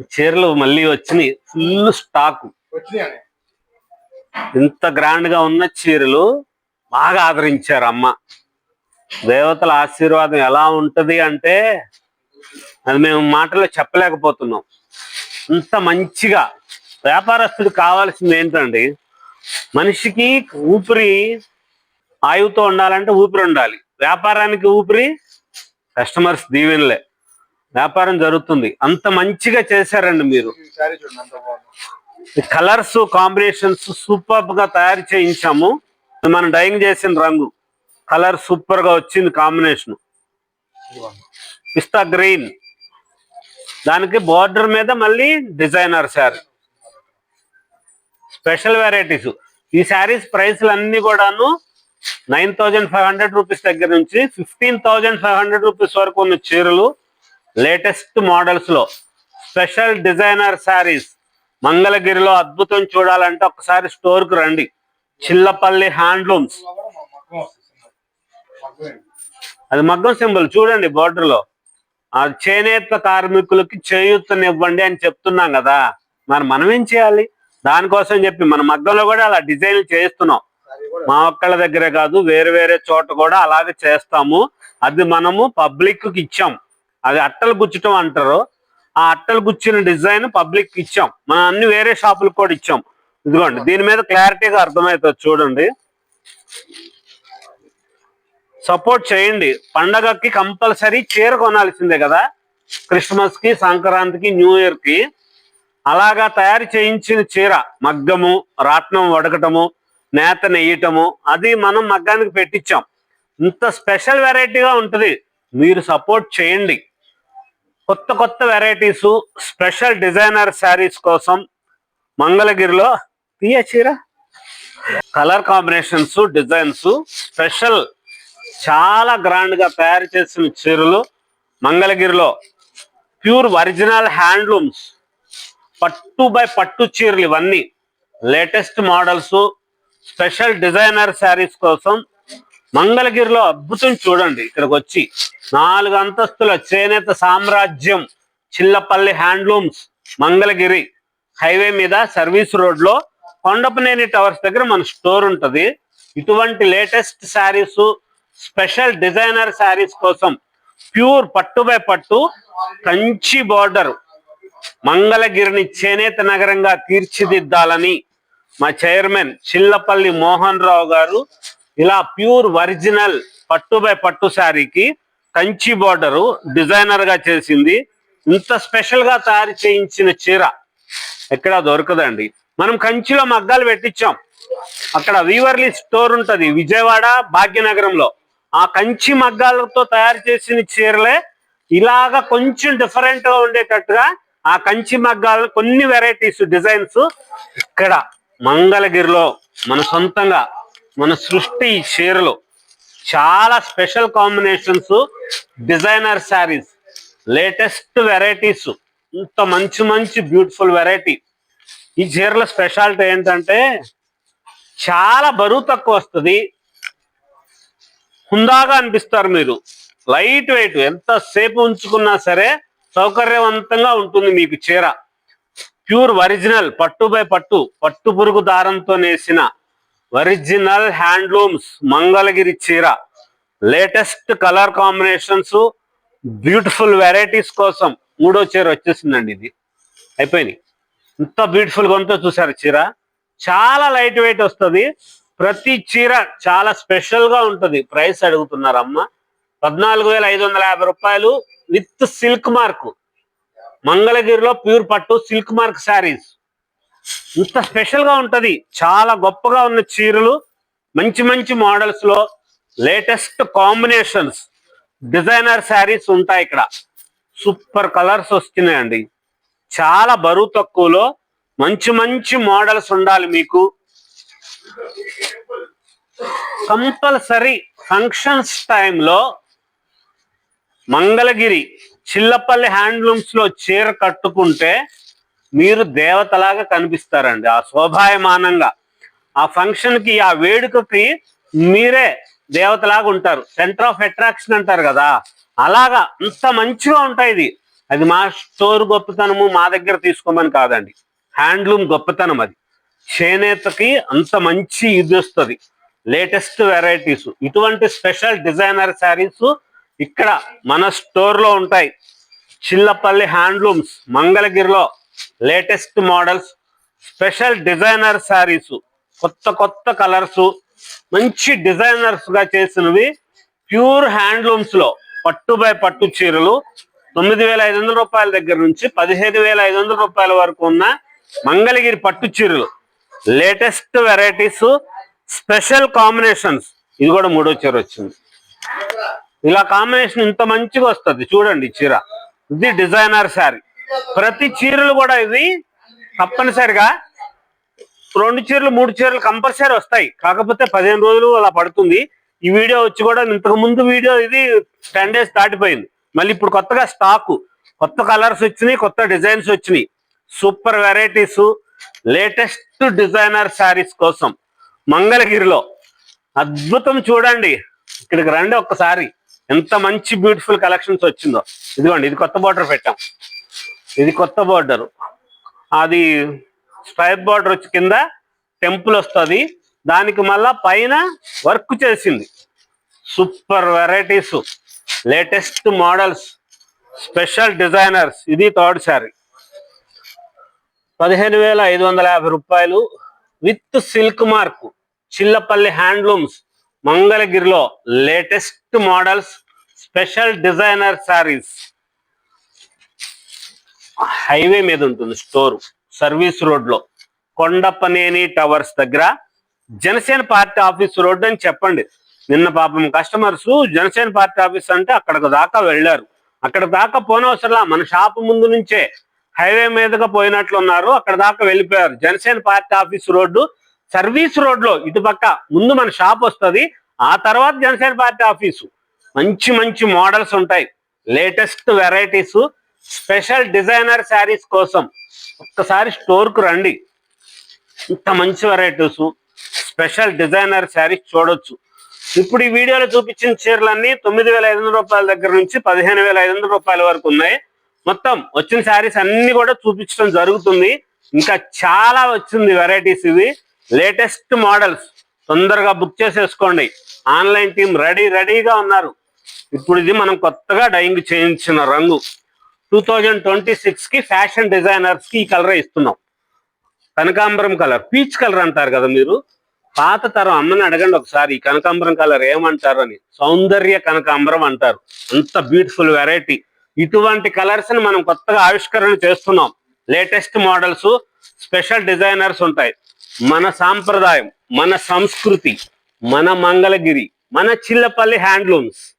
చీరలు మళ్ళీ వచ్చినాయి. ఫుల్ స్టాక్ ఇంత గ్రాండ్గా ఉన్న చీరలు బాగా ఆదరించారు అమ్మ. దేవతల ఆశీర్వాదం ఎలా ఉంటది అంటే అది మేము మాటలో చెప్పలేకపోతున్నాం. ఇంత మంచిగా వ్యాపారస్తుడు కావాల్సింది ఏంటండి మనిషికి ఊపిరి ఆయువుతో ఉండాలంటే ఊపిరి ఉండాలి. వ్యాపారానికి ఊపిరి కస్టమర్స్ దీవెనలే. వ్యాపారం జరుగుతుంది. అంత మంచిగా చేశారండి మీరు. కలర్స్ కాంబినేషన్స్ సూపర్గా తయారు చేయించాము. మనం డైయింగ్ చేసిన రంగు. కలర్ సూపర్గా వచ్చింది కాంబినేషన్. పిస్తా గ్రీన్. దానికి బార్డర్ మీద మళ్ళీ డిజైనర్ శారీ. Special varieties. ఈ శారీస్ ప్రైస్లు అన్ని కూడాను nine thousand five hundred rupees దగ్గర నుంచి fifteen thousand five hundred rupees వరకు ఉన్న చీరలు లేటెస్ట్ మోడల్స్లో స్పెషల్ డిజైనర్ శారీస్ మంగళగిరిలో అద్భుతం చూడాలంటే ఒకసారి స్టోర్కు రండి. చిల్లపల్లి హ్యాండ్లూమ్స్. అది మగ్గం సింబల్ చూడండి బోర్డర్లో లో. ఆ చేనేత కార్మికులకి చేయూతనివ్వండి అని చెప్తున్నాం కదా. మరి మనం ఏం చేయాలి? దానికోసం చెప్పి మన మగ్గంలో కూడా అలా డిజైన్లు చేస్తున్నాం మా ఒక్కళ్ళ దగ్గరే కాదు వేరే వేరే చోట కూడా అలాగే చేస్తాము. అది మనము పబ్లిక్ ఇచ్చాము అవి అది అట్టలు గుచ్చటం అంటారు. ఆ అట్టలు గుచ్చిన డిజైన్ పబ్లిక్కి ఇచ్చాం. మనం అన్ని వేరే షాపులకు కూడా ఇచ్చాం. ఇదిగోండి దీని మీద క్లారిటీగా అర్థమవుతుంది చూడండి. సపోర్ట్ చేయండి. పండగకి కంపల్సరీ చీర కొనాల్సిందే కదా. క్రిస్మస్కి సంక్రాంతికి న్యూ ఇయర్కి అలాగా తయారు చేయించిన చీర మగ్గము రాట్నం వడకటము నేత నెయ్యటము అది మనం మగ్గానికి పెట్టించాం ఇంత స్పెషల్ వెరైటీగా ఉంటుంది. మీరు సపోర్ట్ చేయండి. కొత్త కొత్త వెరైటీస్ స్పెషల్ డిజైనర్ శారీస్ కోసం మంగళగిరిలో తీయ చీర కలర్ కాంబినేషన్స్ డిజైన్స్ స్పెషల్ చాలా గ్రాండ్గా తయారు చేసిన చీరలు మంగళగిరిలో. ప్యూర్ ఒరిజినల్ హ్యాండ్లూమ్స్ పట్టు బై పట్టు చీరలు ఇవన్నీ. Latest models special designer saris కోసం మంగళగిరిలో అద్భుతం చూడండి. ఇక్కడికి వచ్చి నాలుగు అంతస్తుల చేనేత సామ్రాజ్యం చిల్లపల్లి హ్యాండ్లూమ్స్ మంగళగిరి హైవే మీద సర్వీస్ రోడ్లో కొండపనేని టవర్స్ దగ్గర మన స్టోర్ ఉంటది. ఇటువంటి latest saris special designer saris కోసం ప్యూర్ పట్టు బై పట్టు కంచి బార్డర్ మంగళగిరిని చేనేత నగరంగా తీర్చిదిద్దాలని మా చైర్మన్ చిల్లపల్లి మోహన్ రావు గారు ఇలా ప్యూర్ ఒరిజినల్ పట్టు బై పట్టు శారీకి కంచి బార్డరు డిజైనర్గా చేసింది. ఇంత స్పెషల్గా తయారు చేయించిన చీర ఎక్కడ దొరకదండి. మనం కంచిలో మగ్గాలు పెట్టించాం. అక్కడ వీవర్లీ స్టోర్ ఉంటది విజయవాడ భాగ్యనగరంలో. ఆ కంచి మగ్గాలతో తయారు చేసిన చీరలే ఇలాగ కొంచెం డిఫరెంట్గా ఉండేటట్టుగా ఆ కంచి మగ్గాలు కొన్ని వెరైటీస్ డిజైన్స్ ఇక్కడ మంగళగిరిలో మన సొంతంగా మన సృష్టి ఈ చీరలు చాలా special combinations designer saris latest varieties ఇంత మంచి మంచి బ్యూటిఫుల్ వెరైటీ. ఈ చీరల స్పెషాలిటీ ఏంటంటే చాలా బరువు తక్కువ వస్తుంది. హుందాగా అనిపిస్తారు మీరు. లైట్ వెయిట్ ఎంత సేపు ఉంచుకున్నా సరే సౌకర్యవంతంగా ఉంటుంది మీకు చీర. ప్యూర్ ఒరిజినల్ పట్టు బై పట్టు పట్టు పురుగు దారంతో నేసిన ఒరిజినల్ హ్యాండ్లూమ్స్ మంగళగిరి చీర. Latest colour combinations beautiful varieties కోసం మూడో చీర వచ్చేసిందండి ఇది. అయిపోయినాయి. ఇంత బ్యూటిఫుల్గా ఉందో చూసారు చీర? చాలా లైట్ వెయిట్ వస్తుంది. ప్రతి చీర చాలా స్పెషల్ ఉంటుంది ఉంటది. ప్రైస్ అడుగుతున్నారు అమ్మ. పద్నాలుగు వేల ఐదు వందల యాభై రూపాయలు విత్ సిల్క్ మార్క్. మంగళగిరిలో ప్యూర్ పట్టు సిల్క్ మార్క్ శారీస్. ఇంత స్పెషల్గా ఉంటది. చాలా గొప్పగా ఉన్న చీరలు మంచి మంచి మోడల్స్లో లేటెస్ట్ కాంబినేషన్స్ డిజైనర్ శారీస్ ఉంటాయి ఇక్కడ. సూపర్ కలర్స్ వస్తున్నాయండి. చాలా బరువు తక్కువలో మంచి మంచి మోడల్స్ ఉండాలి మీకు. కంపల్సరీ ఫంక్షన్స్ టైంలో మంగళగిరి చిల్లపల్లి హ్యాండ్లూమ్స్లో చీర కట్టుకుంటే మీరు దేవతలాగా కనిపిస్తారండి ఆ శోభాయమానంగా. ఆ ఫంక్షన్కి ఆ వేడుకకి మీరే దేవతలాగా ఉంటారు. సెంటర్ ఆఫ్ అట్రాక్షన్ అంటారు కదా. అలాగా అంత మంచిగా ఉంటాయి ఇది. అది మా స్టోర్ గొప్పతనము మా దగ్గర తీసుకోమని కాదండి. హ్యాండ్లూమ్ గొప్పతనం అది. చేనేతకి అంత మంచి ఇది వస్తుంది. లేటెస్ట్ వెరైటీస్ ఇటువంటి స్పెషల్ డిజైనర్ శారీస్ ఇక్కడ మన స్టోర్లో ఉంటాయి. చిల్లపల్లి హ్యాండ్లూమ్స్ మంగళగిరిలో latest models special designer saris కొత్త కొత్త కలర్స్ మంచి డిజైనర్స్గా చేసినవి ప్యూర్ హ్యాండ్లూమ్స్లో పట్టు బై పట్టు చీరలు తొమ్మిది వేల ఐదు వందల రూపాయల దగ్గర నుంచి పదిహేను వేల ఐదు వందల రూపాయల వరకు ఉన్న మంగళగిరి పట్టు చీరలు. Latest varieties special combinations. ఇది కూడా మూడో చీర వచ్చింది. ఇలా కాంబినేషన్ ఇంత మంచిగా వస్తుంది. చూడండి చీర. ఇది డిజైనర్ శారీ. ప్రతి చీరలు కూడా ఇది తప్పనిసరిగా రెండు చీరలు మూడు చీరలు కంపల్సరీ వస్తాయి. కాకపోతే పదిహేను రోజులు అలా పడుతుంది. ఈ వీడియో వచ్చి కూడా ఇంతకు ముందు వీడియో ఇది టెన్ డేస్ దాటిపోయింది. మళ్ళీ ఇప్పుడు కొత్తగా స్టాకు కొత్త కలర్స్ వచ్చినాయి కొత్త డిజైన్స్ వచ్చినాయి. Super varieties latest designer saris కోసం మంగళగిరిలో. అద్భుతం చూడండి. ఇక్కడికి రండి ఒక్కసారి. ఎంత మంచి బ్యూటిఫుల్ కలెక్షన్స్ వచ్చిందో. ఇదిగోండి ఇది కొత్త బార్డర్ పెట్టాం. ఇది కొత్త బార్డర్ అది స్ట్రైప్ బార్డర్ వచ్చి కింద టెంపుల్ వస్తుంది. దానికి మళ్ళా పైన వర్క్ చేసింది. Super varieties latest models special designers ఇది థర్డ్ శారీ పదిహేను వేల ఐదు వందల యాభై రూపాయలు with silk mark Chillapalli handlooms మంగళగిరిలో latest models special designer saris highway మీద ఉంటుంది స్టోర్ సర్వీస్ రోడ్లో కొండపనేని టవర్స్ దగ్గర జనసేన పార్టీ ఆఫీస్ రోడ్ అని చెప్పండి. నిన్న పాపం కస్టమర్స్ జనసేన పార్టీ ఆఫీస్ అంటే అక్కడికి దాకా వెళ్ళారు. అక్కడ దాకా పోనవసరంలా మన షాప్ ముందు నుంచే హైవే మీదగా పోయినట్లు ఉన్నారు అక్కడ దాకా వెళ్ళిపోయారు. Janasena party office road service రోడ్లో ఇటుపక్క ముందు మన షాప్ వస్తది ఆ తర్వాత జనసేన పార్టీ ఆఫీసు. మంచి మంచి మోడల్స్ ఉంటాయి. Latest varieties special designer saris కోసం ఒక్కసారి స్టోర్కు రండి. ఇంత మంచి వెరైటీస్ స్పెషల్ డిజైనర్ శారీస్ చూడొచ్చు. ఇప్పుడు ఈ వీడియోలో చూపించిన చీరలన్నీ తొమ్మిది వేల ఐదు వందల రూపాయల దగ్గర నుంచి పదిహేను వేల ఐదు వందల రూపాయల వరకు ఉన్నాయి. మొత్తం వచ్చిన శారీస్ అన్ని కూడా చూపించడం జరుగుతుంది. ఇంకా చాలా వచ్చింది వెరైటీస్ ఇవి. లేటెస్ట్ మోడల్స్ తొందరగా బుక్ చేసేసుకోండి. ఆన్లైన్ టీం రెడీ రెడీగా ఉన్నారు. ఇప్పుడు ఇది మనం కొత్తగా డైయింగ్ చేయించిన రంగు. టూ థౌజండ్ ట్వంటీ సిక్స్కి ఫ్యాషన్ డిజైనర్స్కి ఈ కలర్ ఇస్తున్నాం. కనకాంబరం కలర్ పీచ్ కలర్ అంటారు కదా మీరు. పాత తరం అమ్మని అడగండి ఒకసారి ఈ కనకాంబరం కలర్ ఏమంటారు అని. సౌందర్య కనకాంబరం అంటారు. అంత బ్యూటిఫుల్ వెరైటీ ఇటువంటి కలర్స్ని మనం కొత్తగా ఆవిష్కరణ చేస్తున్నాం. లేటెస్ట్ మోడల్స్ స్పెషల్ డిజైనర్స్ ఉంటాయి. మన సాంప్రదాయం మన సంస్కృతి మన మంగళగిరి మన చిల్లపల్లి హ్యాండ్లూమ్స్